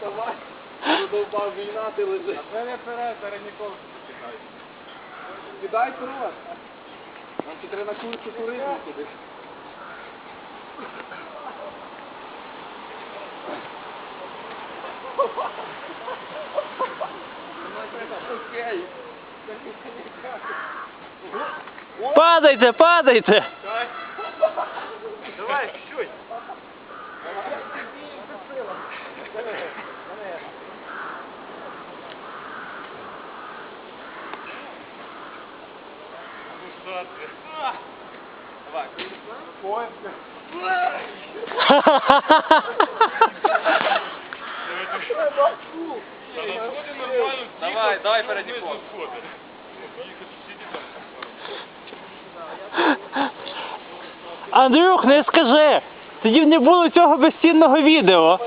Давай. Задовбав війна, ти лежиш. А мене вперед, зараз ніколи не кидай. Кидай кров. Нам ще треба на курсу туризму туди. Падайте, падайте. Давай, чуть. Давай. Давай. Давай, давай. Андрюх, не скажи! Тоді не було цього безцінного відео.